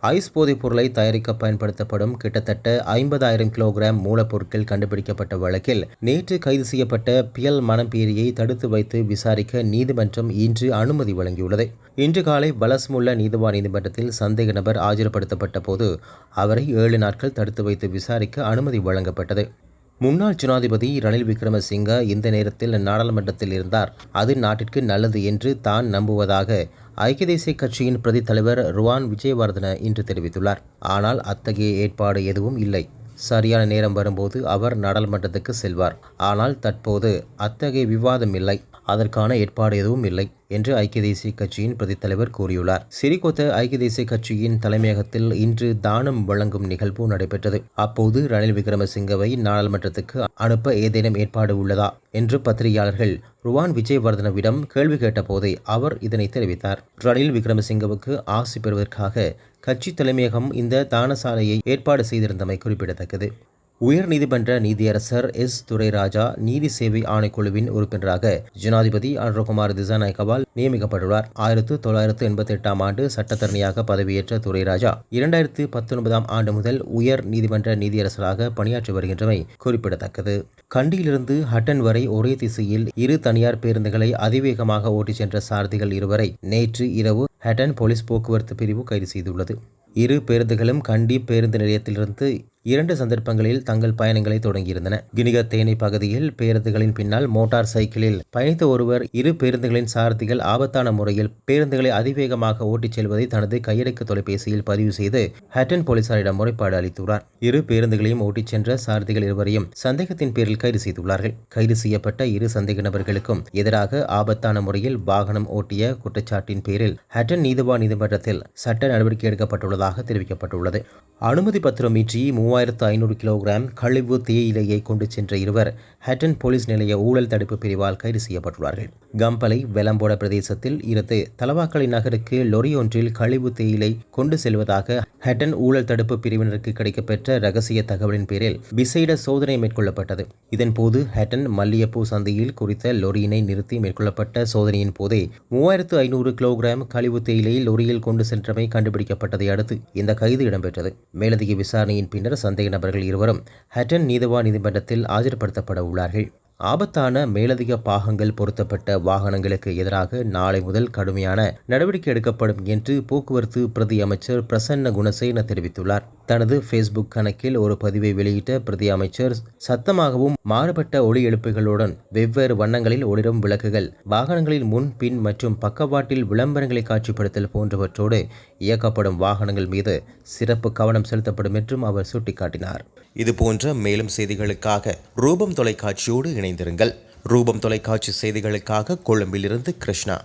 Ice போதைப் பொருளை தயாரிக்க பயன்படுத்தப்படும் கிட்டத்தட்ட ஐம்பதாயிரம் கிலோகிராம் மூலப்பொருட்கள் கண்டுபிடிக்கப்பட்ட வழக்கில் நேற்று கைது செய்யப்பட்ட பியல் மணம்பேரியை தடுத்து வைத்து விசாரிக்க நீதிமன்றம் இன்று அனுமதி வழங்கியுள்ளது. இன்று காலை பலஸ்முள்ள நீதிவான் நீதிமன்றத்தில் சந்தேக நபர் ஆஜர்படுத்தப்பட்ட போது அவரை ஏழு நாட்கள் தடுத்து வைத்து விசாரிக்க அனுமதி வழங்கப்பட்டது. முன்னாள் ஜனாதிபதி ரணில் விக்ரமசிங்க இந்த நேரத்தில் நாடாளுமன்றத்தில் இருந்தார். அது நாட்டிற்கு நல்லது என்று தான் நம்புவதாக ஐக்கிய தேசிய கட்சியின் பிரதி தலைவர் ருவான் விஜயவர்தன இன்று தெரிவித்துள்ளார். ஆனால் அத்தகைய ஏற்பாடு எதுவும் இல்லை. சரியான நேரம் வரும்போது அவர் நாடாளுமன்றத்துக்கு செல்வார். ஆனால் தற்போது அத்தகைய விவாதம் இல்லை. அதற்கான ஏற்பாடு எதுவும் இல்லை என்று ஐக்கிய தேசிய கட்சியின் பிரதித் தலைவர் கூறியுள்ளார். சிறிகொத்த ஐக்கிய தேசிய கட்சியின் தலைமையகத்தில் இன்று தானம் வழங்கும் நிகழ்வு நடைபெற்றது. அப்போது ரணில் விக்ரமசிங்கவை நாடாளுமன்றத்துக்கு அனுப்ப ஏதேனும் ஏற்பாடு உள்ளதா என்று பத்திரிகையாளர்கள் ருவான் விஜயவர்தனவிடம் கேள்வி கேட்டபோதே அவர் இதனை தெரிவித்தார். ரணில் விக்ரமசிங்கவுக்கு ஆசி பெறுவதற்காக கட்சி தலைமையகம் இந்த தானசாலையை ஏற்பாடு செய்திருந்தமை குறிப்பிடத்தக்கது. உயர் நீதிமன்ற நீதியரசர் எஸ். துரைராஜா நீதி சேவை ஆணைக்குழுவின் உறுப்பினராக ஜனாதிபதி அனுரகுமார் திசாநாயக்கவால் நியமிக்கப்பட்டுள்ளார். ஆயிரத்து தொள்ளாயிரத்து எண்பத்தி எட்டாம் ஆண்டு சட்டத்தரணியாக பதவியேற்ற துரைராஜா இரண்டாயிரத்து பத்தொன்பதாம் ஆண்டு முதல் உயர் நீதிமன்ற நீதியரசராக பணியாற்றி வருகின்றமை குறிப்பிடத்தக்கது. கண்டியிலிருந்து ஹட்டன் வரை ஒரே திசையில் இரு தனியார் பேருந்துகளை அதிவேகமாக ஓட்டிச் சென்ற சாரதிகள் இருவரை நேற்று இரவு ஹட்டன் போலீஸ் போக்குவரத்து பிரிவு கைது செய்துள்ளது. இரு பேருந்துகளும் கண்டி பேருந்து நிலையத்திலிருந்து இரண்டு சந்தர்ப்பங்களில் தங்கள் பயணங்களை தொடங்கியிருந்தன. கினிக தேனி பகுதியில் பேருந்துகளின் பின்னால் மோட்டார் சைக்கிளில் பயணித்த ஒருவர் இரு பேருந்துகளின் சாரதிகள் ஆபத்தான முறையில் பேருந்துகளை அதிவேகமாக ஓட்டிச் செல்வதை தனது கையடக்க தொலைபேசியில் பதிவு செய்து ஹட்டன் போலீசாரிடம் முறைப்பாடு அளித்துள்ளார். இரு பேருந்துகளையும் ஓட்டிச் சென்ற சாரதிகள் இருவரையும் சந்தேகத்தின் பேரில் கைது செய்துள்ளார்கள். கைது செய்யப்பட்ட இரு சந்தேக நபர்களுக்கும் எதிராக ஆபத்தான முறையில் வாகனம் ஓட்டிய குற்றச்சாட்டின் பேரில் ஹட்டன் நீதிவான் நீதிமன்றத்தில் சட்ட நடவடிக்கை எடுக்கப்பட்டுள்ளதாக தெரிவிக்கப்பட்டுள்ளது. அனுமதி பத்திரம் பத்திரமின்றி மூவாயிரத்து ஐநூறு கிலோகிராம் கழிவு தேயிலையை கொண்டு சென்ற இருவர் ஹட்டன் போலீஸ் நிலைய ஊழல் தடுப்பு பிரிவால் கைது செய்யப்பட்டுள்ளார்கள். கம்பலை வெலம்போட பிரதேசத்தில் இருந்து தலவாக்கலை நகருக்கு லொரி ஒன்றில் கழிவு தேயிலை கொண்டு செல்வதாக ஹட்டன் ஊழல் தடுப்பு பிரிவினருக்கு கிடைக்கப்பெற்ற ரகசிய தகவலின் பேரில் விசேட சோதனை மேற்கொள்ளப்பட்டது. இதன்போது ஹட்டன் மல்லியப்பூ சந்தையில் குறித்த லொரியினை நிறுத்தி மேற்கொள்ளப்பட்ட சோதனையின் போதே மூவாயிரத்து ஐநூறு கிலோகிராம் கழிவு தேயிலை லொரியில் கொண்டு சென்றமை கண்டுபிடிக்கப்பட்டதை அடுத்து இந்த கைது இடம்பெற்றது. மேலதிக விசாரணையின் பின்னர் சந்தேக நபர்கள் இருவரும் ஹட்டன் நீதவா நீதிமன்றத்தில் ஆஜர்படுத்தப்பட உள்ளார்கள். ஆபத்தான மேலதிக பாகங்கள் பொருத்தப்பட்ட வாகனங்களுக்கு எதிராக நாளை முதல் கடுமையான நடவடிக்கை எடுக்கப்படும் என்று போக்குவரத்து பிரதி அமைச்சர் பிரசன்ன குணசேன தெரிவித்துள்ளார். தனது ஃபேஸ்புக் கணக்கில் ஒரு பதிவை வெளியிட்ட பிரதி அமைச்சர் சத்தமாகவும் மாறுபட்ட ஒளி எழுப்புகளுடன் வெவ்வேறு வண்ணங்களில் ஒளிரும் விளக்குகள் வாகனங்களின் முன் பின் மற்றும் பக்கவாட்டில் விளம்பரங்களை காட்சிப்படுத்தல் போன்றவற்றோடு இயக்கப்படும் வாகனங்கள் மீது சிறப்பு கவனம் செலுத்தப்படும் என்றும் அவர் சுட்டிக்காட்டினார். இதுபோன்ற மேலும் செய்திகளுக்காக ரூபம் தொலைக்காட்சியோடு இணை இணைந்திருங்கள். ரூபம் தொலைக்காட்சி செய்திகளுக்காக கொழும்பிலிருந்து கிருஷ்ணா.